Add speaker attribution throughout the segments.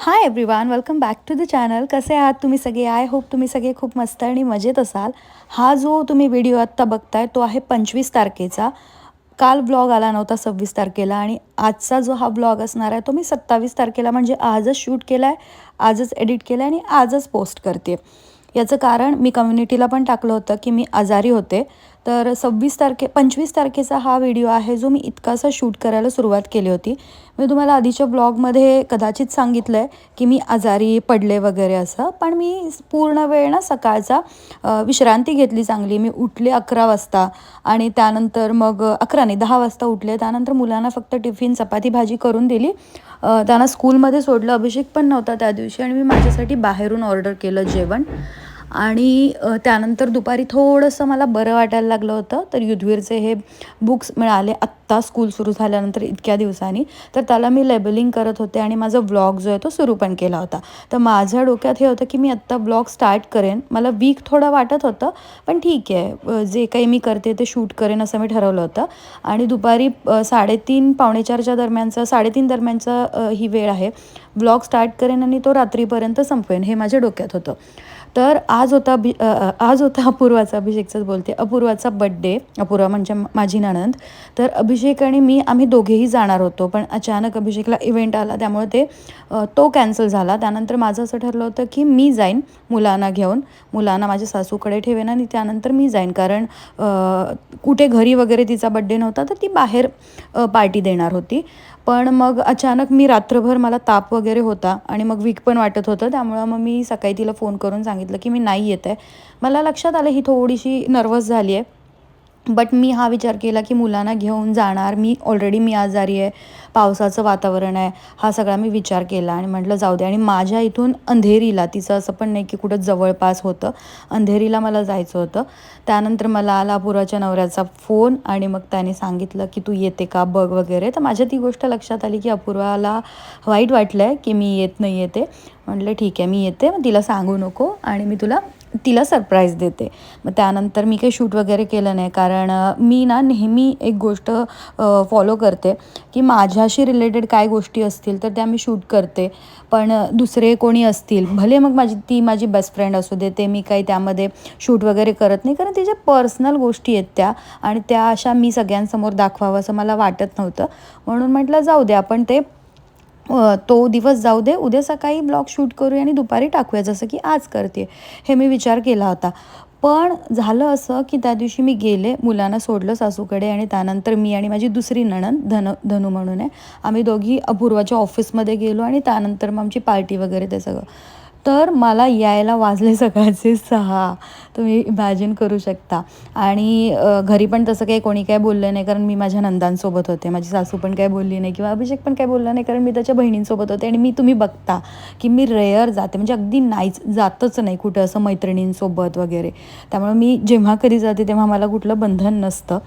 Speaker 1: Hi everyone welcome back to the channel कसे आहात तुम्ही सगळे? आय होप तुम्ही सगळे खूप मस्त आणि मजेत असाल. हा जो तुम्ही व्हिडिओ आत्ता बघताय तो आहे पंचवीस तारखेचा. काल ब्लॉग आला नव्हता सव्वीस तारखेला आणि आजचा जो हा ब्लॉग असणार आहे तो मी सत्तावीस तारखेला म्हणजे आजच शूट केला आहे आजच एडिट केला आहे आणि आजच पोस्ट करते याचं कारण मी कम्युनिटीला पण टाकलं होतं की मी आजारी होते. तर सव्वीस तारखे पंचवीस तारखेचा हा व्हिडिओ आहे जो मी इतकासा शूट करायला सुरुवात केली होती. मी तुम्हाला आधीच्या ब्लॉगमध्ये कदाचित सांगितलं आहे की मी आजारी पडले वगैरे असं पण मी पूर्ण वेळ ना सकाळचा विश्रांती घेतली चांगली. मी उठले अकरा वाजता आणि त्यानंतर मग अकरा नाही दहा वाजता उठले. त्यानंतर मुलांना फक्त टिफिन चपाती भाजी करून दिली. त्यांना स्कूलमध्ये सोडलं. अभिषेक पण नव्हता त्या दिवशी आणि मी माझ्यासाठी बाहेरून ऑर्डर केलं जेवण. आणि त्यानंतर दुपारी थोडंसं मला बरं वाटायला लागलं होतं. तर युद्धवीरचे हे बुक्स मिळाले. आत्ता स्कूल सुरू झाल्यानंतर इतक्या दिवसांनी. तर त्याला मी लेबलिंग करत होते आणि माझा ब्लॉग जो आहे तो सुरू पण केला होता. तर माझ्या डोक्यात हे होतं की मी आत्ता ब्लॉग स्टार्ट करेन. मला वीक थोडं वाटत होतं पण ठीक आहे. जे काही मी करते ते शूट करेन असं मी ठरवलं होतं. आणि दुपारी साडेतीन पावणेचारच्या दरम्यानचा साडेतीन दरम्यानचा ही वेळ आहे. ब्लॉग स्टार्ट करेन आणि तो रात्रीपर्यंत संपवेन हे माझ्या डोक्यात होतं. तर आज होता अभि आज होता अपूर्वाचा अभिषेकचंच बोलते अपूर्वाचा बड्डे अपूर्वा म्हणजे माझी नणंद. तर अभिषेक आणि मी आम्ही दोघेही जाणार होतो पण अचानक अभिषेकला इव्हेंट आला त्यामुळे ते तो कॅन्सल झाला. त्यानंतर माझं असं ठरलं होतं की मी जाईन मुलांना घेऊन. मुलांना माझ्या सासूकडे ठेवेन आणि त्यानंतर मी जाईन. कारण कुठे घरी वगैरे तिचा बड्डे नव्हता तर ती बाहेर पार्टी देणार होती. पण मग अचानक मी रात्रभर मला ताप वगैरे होता आणि मग वीक पण वाटत होतं. त्यामुळं मग मी सकाळी तिला फोन करून सांगितलं की मी नाही येत आहे. मला लक्षात आलं ही थोडीशी नर्वस झाली आहे. बट मी हा विचार केला की मुलांना घेऊन जाणार. मी ऑलरेडी मी आजारी आहे. पावसाचं वातावरण आहे. हा सगळा मी विचार केला आणि म्हटलं जाऊ दे. आणि माझ्या इथून अंधेरीला तिचं असं पण नाही की कुठं जवळपास होतं. अंधेरीला मला जायचं होतं. त्यानंतर मला आला पुराच्या नवऱ्याचा फोन आणि मग त्याने सांगितलं की तू येते का? बघ वगैरे. तर माझ्या ती गोष्ट लक्षात आली की अपूर्वाला वाईट वाटलं आहे की मी येत नाही येते. म्हटलं ठीक आहे मी येते. मग तिला सांगू नको आणि मी तुला तिला सरप्राईज देते. मग त्यानंतर मी काही शूट वगैरे केलं नाही. कारण मी ना नेहमी एक गोष्ट फॉलो करते की माझ्याशी रिलेटेड काय गोष्टी असतील तर त्या मी शूट करते. पण दुसरे कोणी असतील भले मग माझी ती माझी बेस्ट फ्रेंड असू दे ते मी काही त्यामध्ये शूट वगैरे करत नाही. कारण तिच्या पर्सनल गोष्टी आहेत त्या आणि त्या अशा मी सगळ्यांसमोर दाखवावं असं मला वाटत नव्हतं. म्हणून म्हटलं जाऊ दे आपण ते तो दिवस जाऊ दे उद्या सकाळी ब्लॉग शूट करूया आणि दुपारी टाकूया जसं की आज करते हे मी विचार केला होता. पण झालं असं की त्या दिवशी मी गेले मुलांना सोडलं सासूकडे आणि त्यानंतर मी आणि माझी दुसरी नणंद धन धनू म्हणून आहे आम्ही दोघी अपूर्वाच्या ऑफिसमध्ये गेलो आणि त्यानंतर मग आमची पार्टी वगैरे ते सगळं. तर मला यायला वाजले सकाळचे सहा. तुम्ही इमॅजिन करू शकता. आणि घरी पण तसं काही कोणी काय बोललं नाही कारण मी माझ्या नंदांसोबत होते. माझी सासू पण काय बोलली नाही किंवा अभिषेक पण काय बोलला नाही कारण मी त्याच्या बहिणींसोबत होते. आणि मी तुम्ही बघता की मी रेअर जाते. म्हणजे अगदी नाहीच जातच नाही कुठं असं मैत्रिणींसोबत वगैरे. त्यामुळे मी जेव्हा कधी जाते तेव्हा मला कुठलं बंधन नसतं.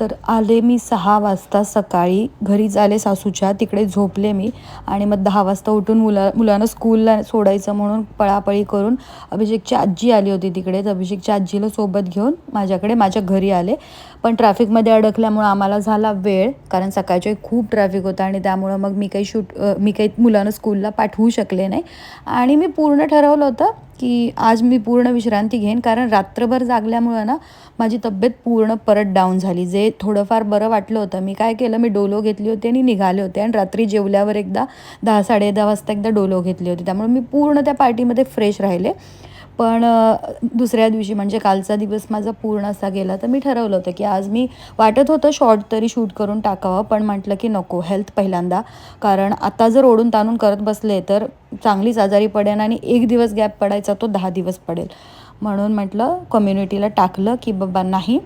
Speaker 1: तर आले मी सहा वाजता सकाळी. घरीच आले सासूच्या तिकडे झोपले मी आणि मग दहा वाजता उठून मुला मुलांना स्कूलला सोडायचं म्हणून पळापळी करून अभिषेकची आजी आली होती तिकडे. तर अभिषेकच्या आजीला सोबत घेऊन माझ्याकडे माझ्या घरी आले. पण ट्रॅफिकमध्ये अडकल्यामुळं आम्हाला झाला वेळ कारण सकाळचे खूप ट्रॅफिक होतं आणि त्यामुळं मग मी काही शूट मी काही मुलांना स्कूलला पाठवू शकले नाही. आणि मी पूर्ण ठरवलं होतं की आज मी पूर्ण विश्रांती घेईन. कारण रात्रभर जागल्यामुळं ना माझी तब्येत पूर्ण परत डाऊन झाली. जे थोडंफार बरं वाटलं होतं मी काय केलं मी डोलो घेतली होती आणि निघाले होते. आणि रात्री जेवल्यावर एकदा दहा साडे दहा वाजता एकदा डोलो घेतली होती. त्यामुळे मी पूर्ण त्या पार्टीमध्ये फ्रेश राहिले. पण दुसऱ्या दिवशी म्हणजे कालचा दिवस माझा पूर्ण असा गेला तर मी ठरवलं होतं की आज मी वाटत होतं शॉर्ट तरी शूट करून टाकावं पण म्हटलं की नको हेल्थ पहिल्यांदा. कारण आता जर ओढून ताणून करत बसले तर चांगलीच आजारी पडेन आणि एक दिवस गॅप पडायचा तो दहा दिवस पडेल. म्हणून म्हटलं कम्युनिटीला टाकलं की बाबा नाही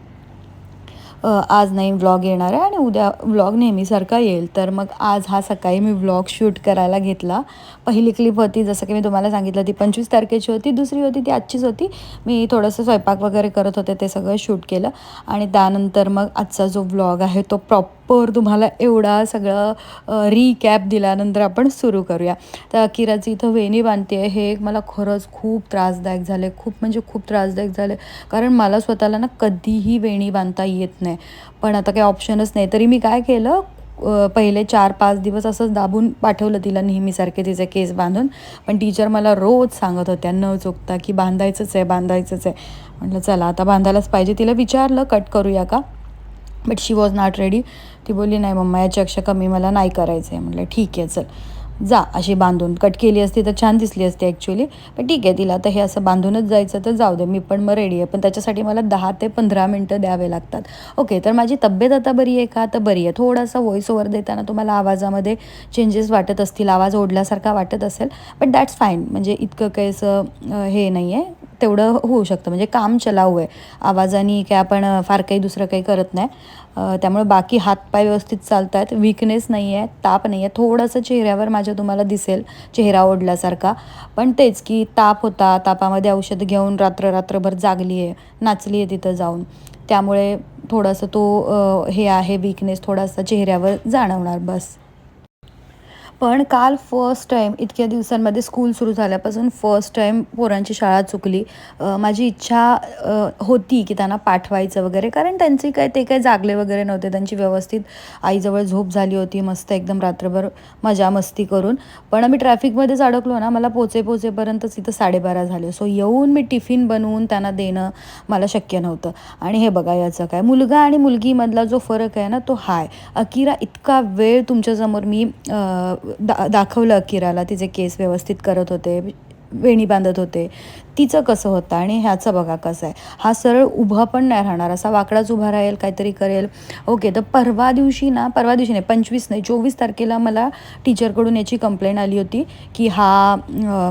Speaker 1: आज नाही व्लॉग येणार आहे आणि उद्या व्लॉग नेहमीसारखा येईल. तर मग आज हा सकाळी मी व्लॉग शूट करायला घेतला. पहिली क्लिप होती जसं की मी तुम्हाला सांगितलं ती पंचवीस तारखेची होती दुसरी होती ती आजचीच होती. मी थोडंसं स्वयंपाक वगैरे करत होते ते सगळं शूट केलं. आणि त्यानंतर मग आजचा जो व्लॉग आहे तो प्रॉपर तुम्हाला एवढा सगळं रिकॅप दिल्यानंतर आपण सुरू करूया. तर अकिराची इथं वेणी बांधते आहे हे मला खरंच खूप त्रासदायक झाले खूप म्हणजे खूप त्रासदायक झाले कारण मला स्वतःला ना कधीही वेणी बांधता येत नाही. पण आता काही ऑप्शनच नाही. तरी मी काय केलं पहिले चार पाच दिवस असंच दाबून पाठवलं तिला नेहमीसारखे तिचे केस बांधून. पण टीचर मला रोज सांगत होत्या न चुकता की बांधायचंच आहे बांधायचंच आहे. म्हटलं चला आता बांधायलाच पाहिजे. तिला विचारलं कट करूया का? But she was not ready ती बोलली नाही मम्मा याच्यापेक्षा कमी मला नाही करायचं आहे म्हटलं ठीक आहे चल. जा अशी बांधून. कट केली असती तर छान दिसली असती ॲक्च्युली पण ठीक आहे तिला तर हे असं बांधूनच जायचं तर जाऊ दे मी पण मग रेडी आहे. पण त्याच्यासाठी मला दहा ते पंधरा मिनटं द्यावे लागतात. ओके तर माझी तब्येत आता बरी आहे का? तर बरी आहे. थोडासा व्हॉइस ओव्हर देताना तुम्हाला आवाजामध्ये चेंजेस वाटत असतील आवाज ओढल्यासारखा वाटत असेल बट दॅट्स फाईन म्हणजे इतकं काही असं हे नाही आहे तेवढं हो- होऊ शकतं. म्हणजे काम चलाऊ आहे. आवाजाने काय आपण फार काही दुसरं काही करत नाही. त्यामुळे बाकी हातपाय व्यवस्थित चालत आहेत विकनेस नाही आहे ताप नाही आहे थोडंसं चेहऱ्यावर माझ्या तुम्हाला दिसेल चेहरा ओढल्यासारखा. पण तेच की ताप होता तापामध्ये औषध घेऊन रात्र रात्रभर जागली आहे नाचली आहे तिथं जाऊन. त्यामुळे थोडासा तो हे आहे विकनेस थोडासा चेहऱ्यावर जाणवणार बस. पण काल फर्स्ट टाईम इतक्या दिवसांमध्ये स्कूल सुरू झाल्यापासून फर्स्ट टाईम पोरांची शाळा चुकली. माझी इच्छा होती की त्यांना पाठवायचं वगैरे कारण त्यांची काय ते काय जागले वगैरे नव्हते. त्यांची व्यवस्थित आईजवळ झोप झाली होती मस्त एकदम रात्रभर मजा मस्ती करून. पण आम्ही ट्रॅफिकमध्येच अडकलो ना मला पोचे पोचेपर्यंतच इथं साडेबारा झाले. सो येऊन मी टिफिन बनवून त्यांना देणं मला शक्य नव्हतं. आणि हे बघा याचं काय मुलगा आणि मुलगीमधला जो फरक आहे ना तो हाय. अकिरा इतका वेळ तुमच्यासमोर मी दा दाखवलं अकिराला तिचे केस व्यवस्थित करत होते वेणी बांधत होते. तिचं कसं होतं आणि ह्याचं बघा कसं आहे. हा सरळ उभा पण नाही राहणार असा वाकडाच उभा राहील काहीतरी करेल. ओके तर परवा दिवशी ना परवा दिवशी नाही पंचवीस नाही चोवीस तारखेला मला टीचरकडून याची कंप्लेंट आली होती की हा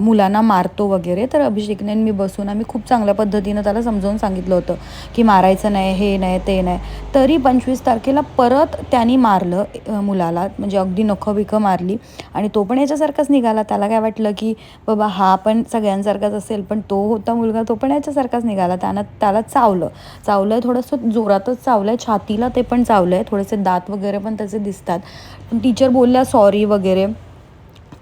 Speaker 1: मुलांना मारतो वगैरे. तर अभिषेकने मी बसून आम्ही खूप चांगल्या पद्धतीनं त्याला समजावून सांगितलं होतं की मारायचं नाही हे नाही ते नाही. तरी पंचवीस तारखेला परत त्यांनी मारलं मुलाला. म्हणजे अगदी नखं बिखं मारली. आणि तो पण याच्यासारखाच निघाला. त्याला काय वाटलं की बाबा हा पण सगळ्यांसारखाच असेल पण तो तो होता मुलगा तो पण याच्यासारखाच निघाला. त्यानं त्याला चावलं. चावलं आहे थोडंसं जोरातच चावलं आहे छातीला ते पण चावलं आहे थोडेसे दात वगैरे पण त्याचे दिसतात. पण टीचर बोलल्या सॉरी वगैरे.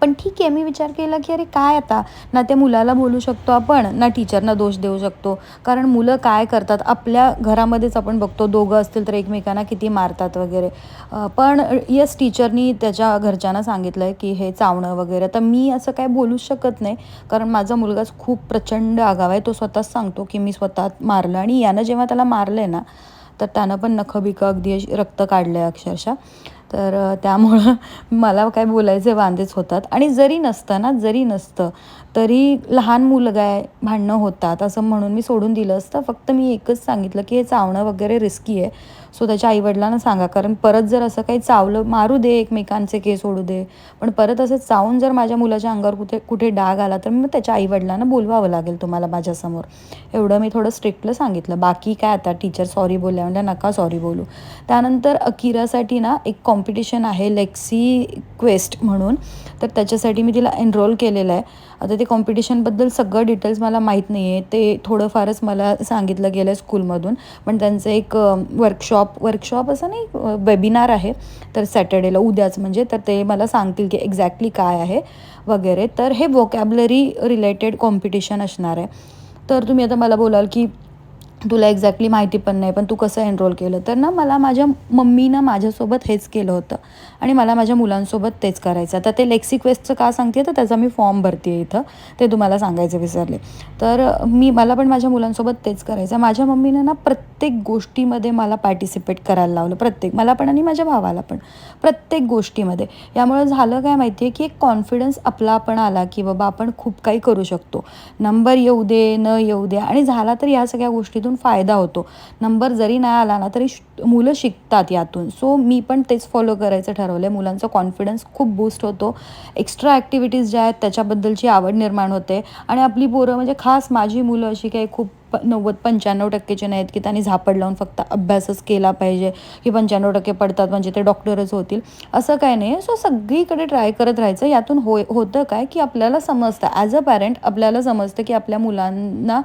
Speaker 1: पण ठीक आहे मी विचार केला की अरे काय आता? ना त्या मुलाला बोलू शकतो आपण ना टीचरना दोष देऊ शकतो. कारण मुलं काय करतात? आपल्या घरामध्येच आपण बघतो दोघं असतील तर एकमेकांना किती मारतात वगैरे. पण यस टीचरनी त्याच्या घरच्यांना सांगितलं आहे की हे चावणं वगैरे. तर मी असं काय बोलूच शकत नाही. कारण माझा मुलगाच खूप प्रचंड आगाव आहे. तो स्वतःच सांगतो की मी स्वतः मारलं आणि यानं जेव्हा त्याला मारलं आहे ना तर त्यानं पण नखं अगदी अशी रक्त काढलं आहे अक्षरशः. तर त्यामुळं मला काय बोलायचे वांदेच होतात. आणि जरी नसतं ना जरी नसतं तरी लहान मुलगा आहे भांडणं होतात असं म्हणून मी सोडून दिलं असतं. फक्त मी एकच सांगितलं की हे चावणं वगैरे रिस्की आहे. सो त्याच्या आईवडिलांना सांगा. कारण परत जर असं काही चावलं मारू दे एकमेकांचे केस ओढू दे. पण परत असं चावून जर माझ्या मुलाच्या अंगावर कुठे कुठे डाग आला तर मग त्याच्या आईवडिलांना बोलवावं लागेल तुम्हाला माझ्यासमोर. एवढं मी थोडं स्ट्रिक्टलं सांगितलं. बाकी काय आता टीचर सॉरी बोलल्या म्हणजे नका सॉरी बोलू. त्यानंतर अकिरासाठी ना एक कॉम्पिटिशन आहे लेक्सी क्वेस्ट म्हणून. तर त्याच्यासाठी मी तिला एनरोल केलेलं आहे. आता ते कॉम्पिटिशनबद्दल सगळं डिटेल्स मला माहीत नाही आहे ते थोडंफारच मला सांगितलं गेलं आहे स्कूलमधून पण त्यांचं एक वर्कशॉप वर्कशॉप असं नाही वेबिनार आहे. तर सॅटर्डेला उद्याच म्हणजे तर ते मला सांगतील की एक्झॅक्टली काय आहे वगैरे. तर हे वोकॅबलरी रिलेटेड कॉम्पिटिशन असणार आहे. तर तुम्ही आता मला बोलाल की तुला एक्झॅक्टली माहिती पण नाही पण तू कसं एनरोल केलं? तर ना मला माझ्या मम्मीनं माझ्यासोबत हेच केलं होतं. आणि मला माझ्या मुलांसोबत तेच करायचं. आता ते लेक्सिक्वेस्टचं का सांगते? तर त्याचा मी फॉर्म भरते इथं. ते तुम्हाला सांगायचं विसरले. तर मी मला पण माझ्या मुलांसोबत तेच करायचं. माझ्या मम्मीनं ना प्रत्येक गोष्टीमध्ये मला पार्टिसिपेट करायला लावलं. प्रत्येक मला पण आणि माझ्या भावाला पण. प्रत्येक गोष्टीमध्ये. यामुळे झालं काय माहिती आहे की एक कॉन्फिडन्स आपला आपण आला की बाबा आपण खूप काही करू शकतो. नंबर येऊ दे न येऊ दे. आणि झाला तर या सगळ्या गोष्टीतून फायदा होतो. नंबर जरी नाही आला ना तरी श- मुलं शिकतात यातून. सो मी पण तेच फॉलो करायचं ठरवलं आहे मुलांचा कॉन्फिडन्स खूप बूस्ट होतो. एक्स्ट्रा ॲक्टिव्हिटीज ज्या आहेत त्याच्याबद्दलची आवड निर्माण होते. आणि आपली पोरं म्हणजे खास माझी मुलं अशी काही खूप प नव्वद पंच्याण्णव टक्केचे नाहीत की त्यांनी झापड लावून फक्त अभ्यासच केला पाहिजे की पंच्याण्णव टक्के पडतात म्हणजे ते डॉक्टरच होतील. असं काय नाही. सो सगळीकडे ट्राय करत राहायचं. यातून होय होतं काय की आपल्याला समजतं. ॲज अ पॅरेंट आपल्याला समजतं की आपल्या मुलांना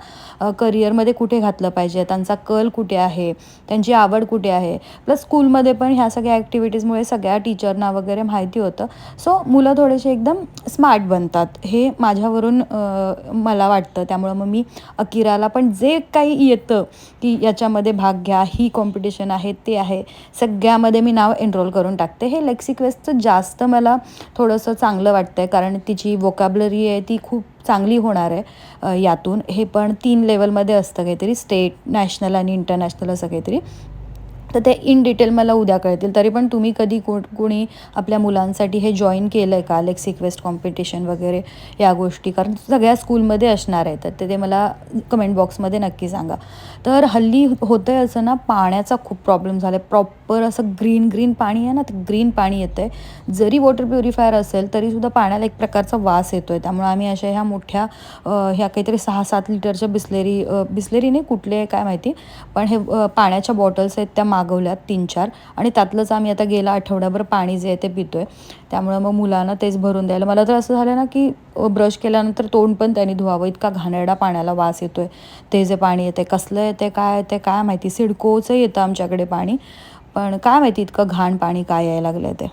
Speaker 1: करिअरमध्ये कुठे घातलं पाहिजे. त्यांचा कल कुठे आहे? त्यांची आवड कुठे आहे? प्लस स्कूलमध्ये पण ह्या सगळ्या ॲक्टिव्हिटीजमुळे सगळ्या टीचरना वगैरे माहिती होतं. सो मुलं थोडेसे एकदम स्मार्ट बनतात. हे माझ्यावरून मला वाटतं. त्यामुळं मग मी अकिराला पण जे काही येतं की याच्यामध्ये भाग घ्या ही कॉम्पिटिशन आहे ते आहे सगळ्यामध्ये मी नाव एनरोल करून टाकते. हे लेक्सिक्वेस्टचं जास्त मला थोडंसं चांगलं वाटतं आहे कारण तिची वोकॅबलरी आहे ती खूप चांगली होणार आहे यातून. हे पण तीन लेवलमध्ये असतं काहीतरी स्टेट नॅशनल आणि इंटरनॅशनल असं काहीतरी. तर ते इन डिटेल मला उद्या कळतील. तरी पण तुम्ही कधी को कोणी आपल्या मुलांसाठी हे जॉईन केलं आहे का लेक्सिक्वेस्ट कॉम्पिटिशन वगैरे या गोष्टी. कारण सगळ्या स्कूलमध्ये असणार आहे. तर ते ते मला कमेंट बॉक्समध्ये नक्की सांगा. तर हल्ली होतं आहे असं ना पाण्याचा खूप प्रॉब्लेम झाला आहे प्रॉपर असं ग्रीन ग्रीन पाणी आहे ना ते ग्रीन पाणी येतं आहे जरी वॉटर प्युरिफायर असेल तरीसुद्धा पाण्याला एक प्रकारचा वास येतो आहे त्यामुळे आम्ही अशा ह्या मोठ्या ह्या काहीतरी सहा सात लिटरच्या बिस्लेरी बिस्लेरी नाही कुठले आहे काय माहिती. पण हे पाण्याच्या बॉटल्स आहेत त्या मागवल्यात तीन चार. आणि त्यातलंच आम्ही आता गेला आठवड्याभर पाणी जे आहे ते पितो आहे त्यामुळं मग मुलांना तेच भरून द्यायला मला तर असं झालं ना की ब्रश केल्यानंतर तोंड पण त्यांनी धुवावं. इतका घाणेरडा पाण्याला वास येतो आहे ते जे पाणी येते कसलं येते काय येते काय माहिती. सिडकोचं येतं आमच्याकडे पाणी. पण काय माहिती इतकं घाण पाणी काय यायला लागलं ते.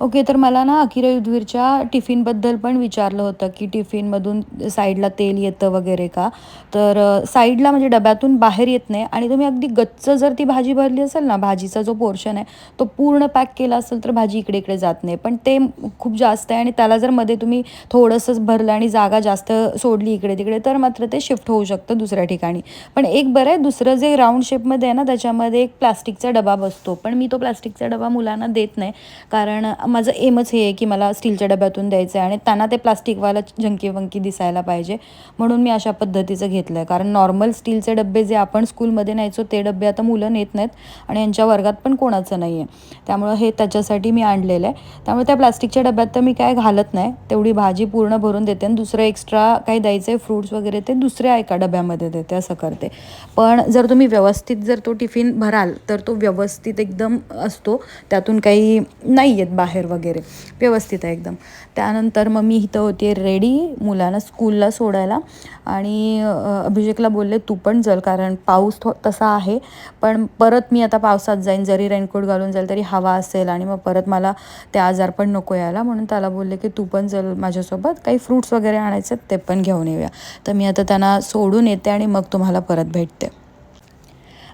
Speaker 1: ओके तर मला ना अकिरा युद्धवीरच्या टिफिनबद्दल पण विचारलं होतं की टिफिनमधून साईडला तेल येतं वगैरे का? तर साईडला म्हणजे डब्यातून बाहेर येत नाही आणि तुम्ही अगदी गच्च जर ती भाजी भरली असेल ना भाजीचा जो पोर्शन आहे तो पूर्ण पॅक केला असेल तर भाजी इकडे इकडे जात नाही. पण ते खूप जास्त आहे आणि त्याला जर मध्ये तुम्ही थोडंसंच भरलं आणि जागा जास्त सोडली इकडे तिकडे तर मात्र ते शिफ्ट होऊ शकतं दुसऱ्या ठिकाणी. पण एक बरं आहे दुसरं जे राऊंड शेपमध्ये आहे ना त्याच्यामध्ये एक प्लास्टिकचा डबा बसतो. पण मी तो प्लास्टिकचा डबा मुलांना देत नाही. कारण माझं एमच हे आहे की मला स्टीलच्या डब्यातून द्यायचं आहे आणि त्यांना ते प्लास्टिकवाला झंकी वंकी दिसायला पाहिजे. म्हणून मी अशा पद्धतीचं घेतलं आहे कारण नॉर्मल स्टीलचे डबे जे आपण स्कूलमध्ये न्यायचो ते डबे आता मुलं नेत नाहीत आणि यांच्या वर्गात पण कोणाचं नाही आहे त्यामुळं हे त्याच्यासाठी मी आणलेलं आहे त्यामुळे त्या प्लास्टिकच्या डब्यात तर मी काय घालत नाही. तेवढी भाजी पूर्ण भरून देते आणि दुसरं एक्स्ट्रा काही द्यायचं आहे फ्रूट्स वगैरे ते दुसऱ्या एका डब्यामध्ये देते असं करते. पण जर तुम्ही व्यवस्थित जर तो टिफिन भराल तर तो व्यवस्थित एकदम असतो. त्यातून काही नाही आहेत बाहेर. वगैरे व्यवस्थित आहे एकदम. त्यानंतर मग मी इथं होते रेडी मुलांना स्कूलला सोडायला. आणि अभिषेकला बोलले तू पण जल कारण पाऊस थो तसा आहे. पण परत मी आता पावसात जाईन जरी रेनकोट घालून जाईल तरी हवा असेल आणि मग परत मला ते आजार पण नको यायला. म्हणून त्याला बोलले की तू पण जल माझ्यासोबत काही फ्रूट्स वगैरे आणायचे आहेत, ते पण घेऊन येऊया. तर मी आता त्यांना सोडून येते आणि मग तुम्हाला परत भेटते.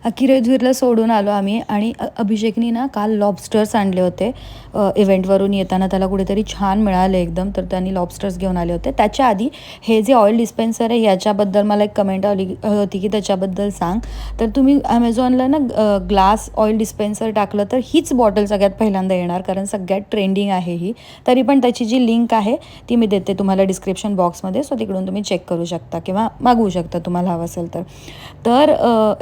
Speaker 1: अकिरेझूरला सोडून आलो आम्ही आणि अभिषेकनी ना काल लॉबस्टर्स आणले होते. इव्हेंटवरून येताना त्याला कुठेतरी छान मिळाले एकदम तर त्यांनी लॉबस्टर्स घेऊन आले होते. त्याच्या आधी हे जे ऑइल डिस्पेन्सर आहे याच्याबद्दल मला एक कमेंट आली होती की त्याच्याबद्दल सांग. तर तुम्ही ॲमेझॉनला ना ग्लास ऑइल डिस्पेन्सर टाकलं तर हीच बॉटल सगळ्यात पहिल्यांदा येणार कारण सगळ्यात ट्रेंडिंग आहे ही. तरी पण त्याची जी लिंक आहे ती मी देते तुम्हाला डिस्क्रिप्शन बॉक्समध्ये सो तिकडून तुम्ही चेक करू शकता किंवा मागवू शकता तुम्हाला हवं असेल तर. तर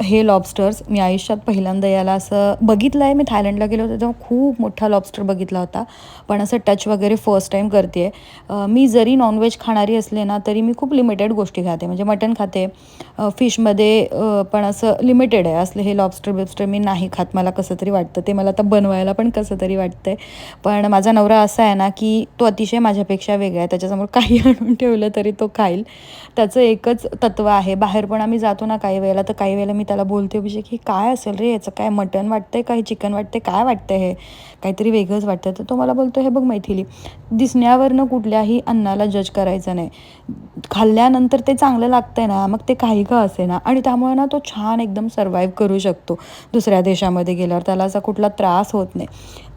Speaker 1: हे लॉबस्टर लॉबस्टर्स मी आयुष्यात पहिल्यांदा याला असं बघितलं आहे मी थायलंडला गेलो होते तेव्हा खूप मोठा लॉबस्टर बघितला होता. पण असं टच वगैरे फर्स्ट टाईम करते मी जरी नॉनव्हेज खाणारी असले ना तरी मी खूप लिमिटेड गोष्टी खाते. म्हणजे मटण खाते. फिशमध्ये पण असं लिमिटेड आहे. असले हे लॉबस्टर बिबस्टर मी नाही खात. मला कसं तरी वाटतं. ते मला आता बनवायला पण कसं तरी वाटतंय. पण माझा नवरा असा आहे ना की तो अतिशय माझ्यापेक्षा वेगळा आहे. त्याच्यासमोर काही आणून ठेवलं तरी तो खाईल. त्याचं एकच तत्व आहे. बाहेर पण आम्ही जातो ना काही वेळेला तर काही वेळेला मी त्याला बोलते की काय असेल रे? याचं काय मटण वाटतंय? का हे चिकन वाटतंय? काय वाटतंय हे? काहीतरी वेगळंच वाटतं. तर तो मला बोलतो हे बघ मैथिली दिसण्यावरनं कुठल्याही अन्नाला जज करायचं नाही. खाल्ल्यानंतर ते चांगलं लागतंय ना मग ते काही का असे ना? आणि त्यामुळे ना तो छान एकदम सर्वाईव्ह करू शकतो. दुसऱ्या देशामध्ये गेल्यावर त्याला असा कुठला त्रास होत नाही.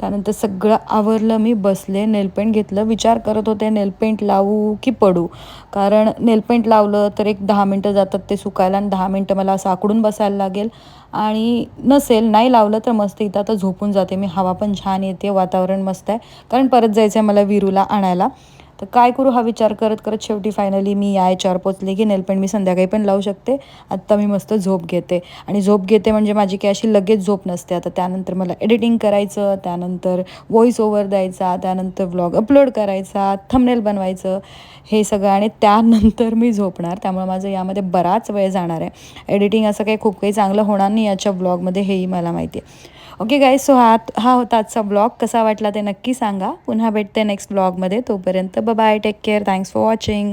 Speaker 1: त्यानंतर सगळं आवरलं मी बसले नेलपेंट घेतलं. विचार करत होते नेलपेंट लावू की पडू? कारण नेलपेंट लावलं तर एक दहा मिनटं जातात ते सुकायला आणि दहा मिनटं मला असं आकडून बसायला लागेल. आणि नसेल नाही लावलं तर मस्त इथं आता झोपून जाते. मी हवा पण छान येते वातावरण मस्त आहे. कारण परत जायचं आहे मला विरूला आणायला. तर काय करू हा विचार करत करत शेवटी फायनली मी या याच्यावर पोचले की नेलपेंट मी संध्याकाळी पण लावू शकते. आत्ता मी मस्त झोप घेते. आणि झोप घेते म्हणजे माझी काही अशी लगेच झोप नसते. आता त्यानंतर मला एडिटिंग करायचं त्यानंतर व्हॉइस ओव्हर द्यायचा त्यानंतर व्लॉग अपलोड करायचा थंबनेल बनवायचं हे सगळं. आणि त्यानंतर मी झोपणार. त्यामुळे माझं यामध्ये बराच वेळ जाणार आहे. एडिटिंग असं काही खूप काही चांगलं होणार नाही याच्या ब्लॉगमध्ये हेही मला माहिती आहे. ओके गाय सो हा हा होता आजचा ब्लॉग कसा वाटला ते नक्की सांगा. पुन्हा भेटते नेक्स्ट ब्लॉगमध्ये तोपर्यंत bye take care thanks for watching